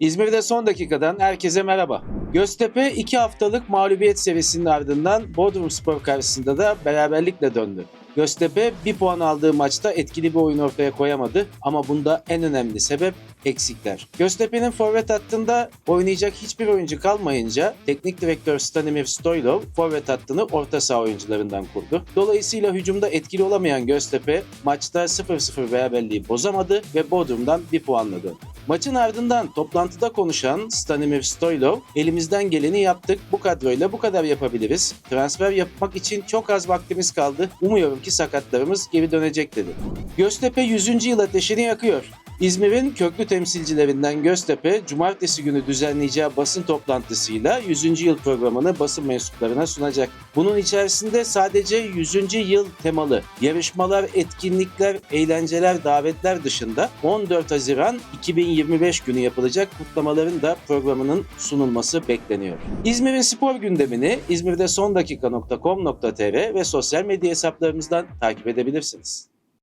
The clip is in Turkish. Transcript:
İzmir'de son dakikadan herkese merhaba. Göztepe 2 haftalık mağlubiyet serisinin ardından Bodrum Spor karşısında da beraberlikle döndü. Göztepe bir puan aldığı maçta etkili bir oyun ortaya koyamadı ama bunda en önemli sebep eksikler. Göztepe'nin forvet hattında oynayacak hiçbir oyuncu kalmayınca teknik direktör Stanimir Stoylov forvet hattını orta saha oyuncularından kurdu. Dolayısıyla hücumda etkili olamayan Göztepe maçta 0-0 beraberliği bozamadı ve Bodrum'dan bir puanla döndü. Maçın ardından toplantıda konuşan Stanimir Stoylov, elimizden geleni yaptık, bu kadroyla bu kadar yapabiliriz. Transfer yapmak için çok az vaktimiz kaldı. Umuyorum ki sakatlarımız geri dönecek dedi. Göztepe 100. yıl ateşini yakıyor. İzmir'in köklü temsilcilerinden Göztepe, cumartesi günü düzenleyeceği basın toplantısıyla 100. yıl programını basın mensuplarına sunacak. Bunun içerisinde sadece 100. yıl temalı yarışmalar, etkinlikler, eğlenceler, davetler dışında 14 Haziran 2025 günü yapılacak kutlamaların da programının sunulması bekleniyor. İzmir'in spor gündemini İzmir'de sondakika.com.tr ve sosyal medya hesaplarımızdan takip edebilirsiniz.